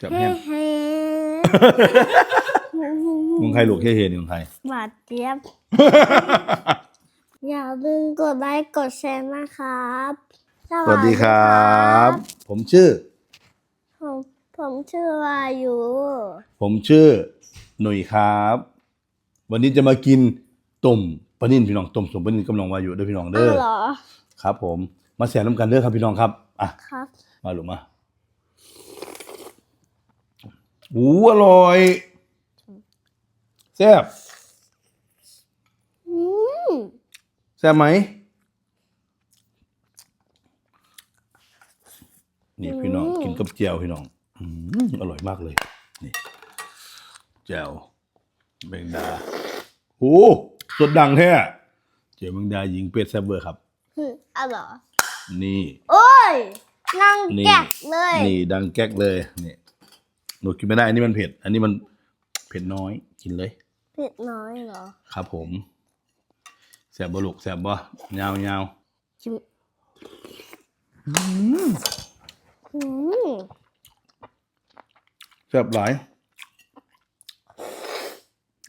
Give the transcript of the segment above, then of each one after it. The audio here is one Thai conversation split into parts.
จับเฮ้แห้งเฮ้มึงใครลูกเฮ้เฮนี่มึงใคร หวานเจี๊ยบ อย่าลืมกดไลค์กดแชร์นะครับสวัสดีครับ ผมชื่อ ผมผมชื่อวายุผมชื่อหนุ่ยครับ วันนี้จะมากินต้มปลานิ่นพี่น้องต้มสมปลานิ่นกำลังวาอยู่เด้อพี่น้องเด้อ้าอวเหรอ ครับ ผมมาแสนน้ำกันเด้อครับพี่น้องครับอะครับ มาลูกมา อู้อร่อยแซ่บอืมแซ่บไหม นี่พี่น้อง กินกับเจียวพี่น้องอืมอร่อยมากเลย นี่แจ่วแมงดาโอ้สดดังแท้เจียวแมงดาหญิงเป็ดแซ่บเบอร์ครับอ้าวเหรอนี่ โอ้ยนั่งนี่แกะเลย นี่ ดังแก๊กเลย นี่ หนูกินไม่ได้ อันนี้มันเผ็ด อันนี้มันเผ็ดน้อย กินเลย เผ็ดน้อยเหรอ ครับผมแซ่บบ่ลูกแซ่บบ่ยาวยาวชิมอืมแซ่บหลาย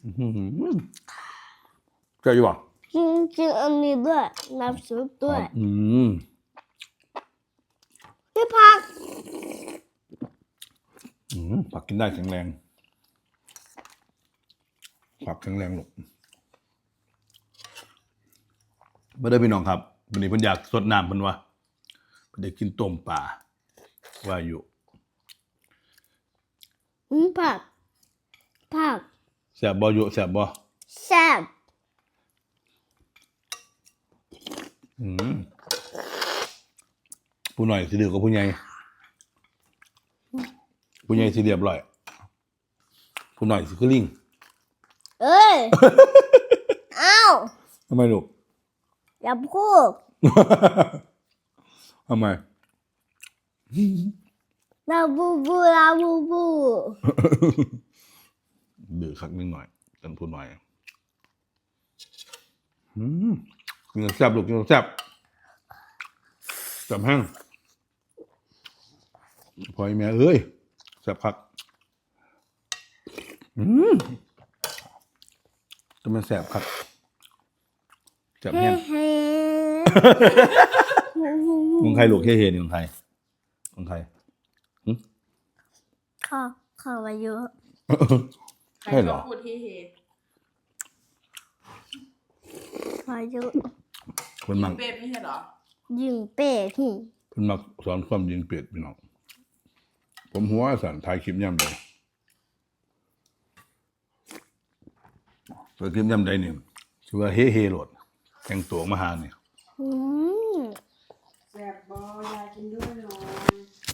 อื้อหือแซ่บอยู่บ่กินกินอันนี้ด้วยน้ำซุปด้วย อืม พี่พัก อืม ผักกินได้แข็งแรง ผักแข็งแรงลูกมาเด้อพี่น้องครับวันนี้เพิ่นอยากสดน้ำเพิ่นว่าเพิ่นได้กินต้มปลาว่าอยู่อืมผักผักแซ่บบ่อยู่แซ่บบ่แซ่บอืมผู้หน่อยสิเดือกว่าผู้ใหญ่ ผู้ใหญ่สิเรียบร้อยผู้หน่อยสิคือลิงเอ้ยอ้าวทำไมลูก อย่าพูดทำไมลาบูบูลาบูบูดื้อคักนิดหน่อยกันผู้หน่อยอืมกินแซ่บลูกกินแซ่บแซ่บแห้งพอยแม่เอ้ยแซ่บคักอืมจะมันแซ่บคักแซ่บเฮ้แห้งเฮ้มึงใครลูกเฮ้เฮนี่มึงใครมึงใครข้าวข้าวมาเยอะใช่เหรอใคชบพูดเฮ่เฮ่มาเยอะเพิ่นมักเป๊ะไม่ใช่เหรอยิงเป็ดหึเพิ่นมักสอนความยิงเป็ดพี่น้อง ผมหัวสั่นถ่ายคลิปย่ำใดถ่ายคลิปย่ำใดนี่ชื่อว่าเฮ้เฮโหลดแต่งตัวมาหาเนี่ยอืมแซ่บบอยายกินด้วยหน่อย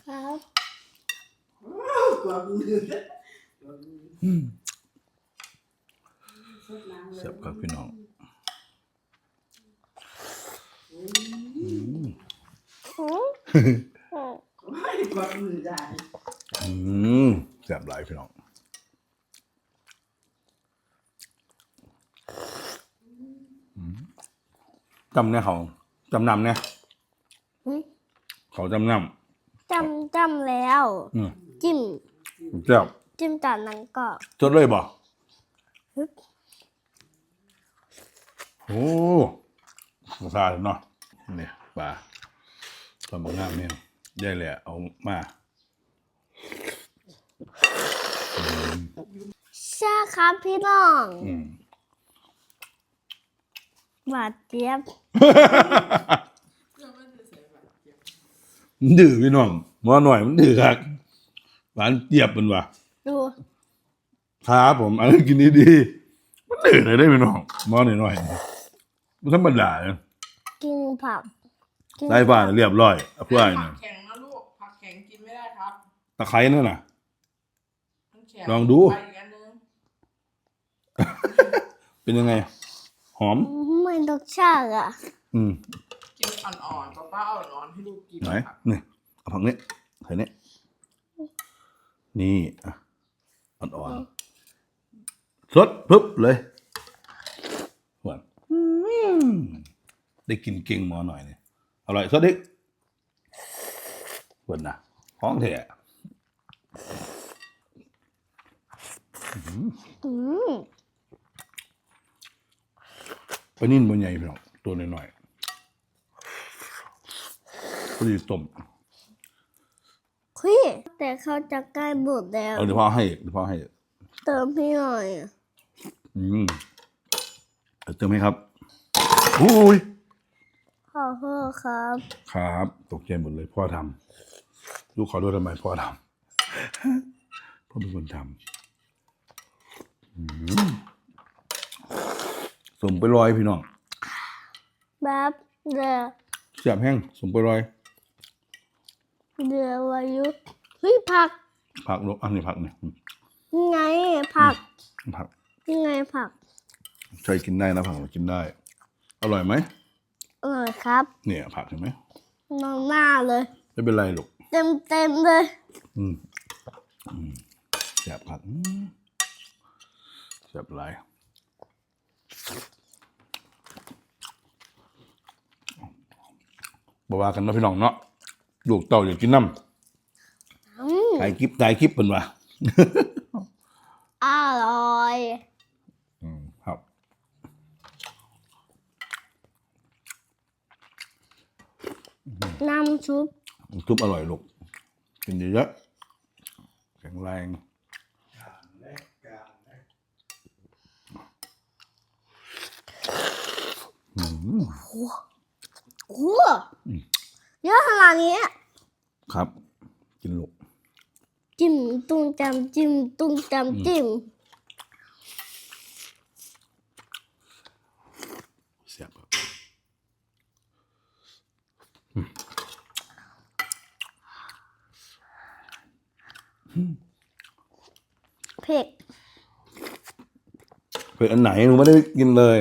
ครับกลัวมือสดน้ำเลยแซ่บครับพี่น้องอืมไม่กลัวมือได้ อืมแซ่บหลายพี่น้องอืมจำเนี่ยเขาจำนำเนี่ยอืมเขาจำนจำจำแล้วำอืมจิ้ม แซ่บจิ้มจากนั้นก็จดเลยบ่ฮึบโอ้สาดเนาะนี่ปลาตอนบางงามเนี่ยได้แหละเอามา ใช่ครับพี่น้อง อืม หวานเจี๊ยบมันดื้อพี่น้องหมอหน่อยมันดื้อครับหวานเจี๊ยบมันว่ะดูครับผมอันนั้นกินดีๆมันดื้อเลยได้พี่น้องหมอหน่อยๆมันธรรมดาเนี่ยกินผักกินได้บ้านเรียบร้อยเอาเพื่อนผัเนี่ยกแข็ง ตะไคร้นั่นน่ะ มันแข็งลองดู ไปอีกอันนึงเป็นยังไง หอมไม่รสชาติอะ อืมกินอ่อนๆป้าป้าเอาอ่อนๆให้ลูกกินไหนครับนี่เอาผักนี้ใส่นี่นี่อะอ่อนๆสดปึ๊บเลยหวานอืมได้กินเก่งหมอหน่อยเนี่ยอร่อยสดดิหวานนะห้องเถอะ อืม ปลานิ่นบนใหญ่พี่น้องตัวน้อยๆพอดีต้มพี่แต่เขาจะใกล้หมดแล้วเอาเดี๋ยวพ่อให้เดี๋ยวพ่อให้ เติมพี่หน่อยอืมเอาเติมให้ครับอุ้ยขอโทษครับ ครับ ตกใจหมดเลยพ่อทำลูกขอโทษทำไมพ่อทำ พ่อเป็นคนทำอืม สมไปลอยพี่น้องแบบเดือเสียบแห้งสมไปลอย เดือวายุเฮ้ยผัก ผักลกอันนี้ผักเนี่ยอืมนี่ไงผัก ผักนี่ไงผักใช้กินได้นะผักกินได้ อร่อยไหมเออครับ เนี่ยผักเห็นไหมนองหน้าเลย ไม่เป็นไรหรอกเต็มเต็มๆเลย อืมอืมเสียบผัก อืมเสียบหลายบอกว่ากันเนาะพี่น้องเนาะลูกเต่าอยากกินน้อืมำถ่ายคลิปถ่ายคลิปเป็นว่าอร่อยอืมครับน้ำซุปทุบอร่อยลูกกินเยอะๆแข็งแรง โอ้เยอะขนาดนี้ ครับ กินลูกจิ้มตุ้งจำจิ้มตุ้งจำจิ้มเสียบครับเผ็ดเผ็ดอันไหนหนูไม่ได้กินเลย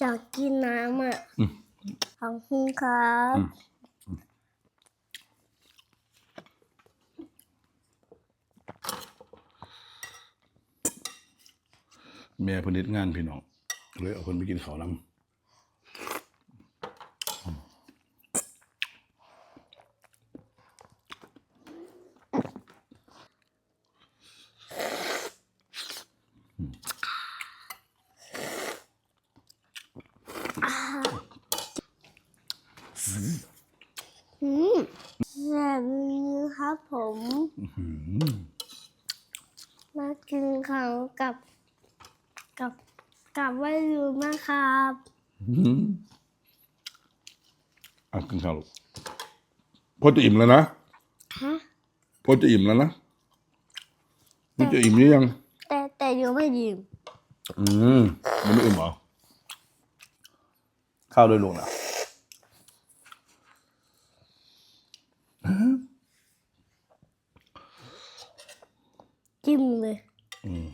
อยากกินน้ำอะ อืม ขอบ ครับอืมแม่เพนิดงานพี่น้องเลยเอาคนไปกินข้าวนำ อืมแบบนี้ครับผม มากินข้าวกับกับกับว่าอยู่นะครับอะกินข้าวลูกพ่อจะอิ่มแล้วนะฮะพ่อจะอิ่มแล้วนะนี่จะอิ่มหรือยัง แต่แต่อยู่ไม่ยิ้มอืมมันไม่อิ่มเหรอข้าวด้วยลูกนะ จิ้มเลยอืม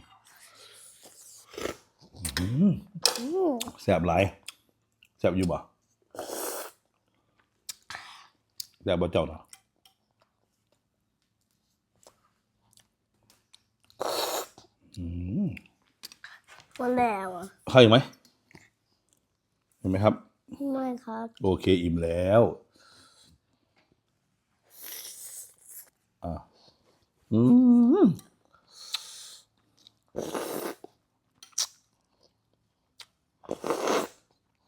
อืมแสบหลายแสบอยู่บ่แสบบ่เจ้าเนาะอืมหมดแล้วอะข้าวอีกไหมเห็นไหมครับ ไม่ครับโอเคอิ่มแล้วอะอืม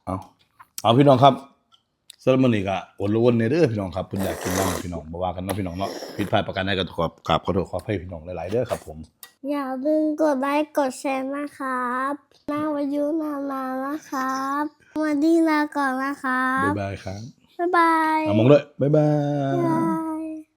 เอาเอาพี่น้องครับสำหรับมื้อนี้ก็อดละวนในเด้อพี่น้องครับเพิ่นอยากกินน้ำพี่น้องบ่ว่ากันเนาะพี่น้องเนาะผิดพลาดประการใดก็ขอขอบขอโทษขออภัยพี่น้องหลายๆเด้อครับผมอย่าลืมกดไลค์กดแชร์นะครับหน้าวายุนานๆนะครับวันนี้ลาก่อนนะครับ บ๊ายบายครับ บ๊ายบาย เอามองด้วยบ๊ายบาบ๊ายบายย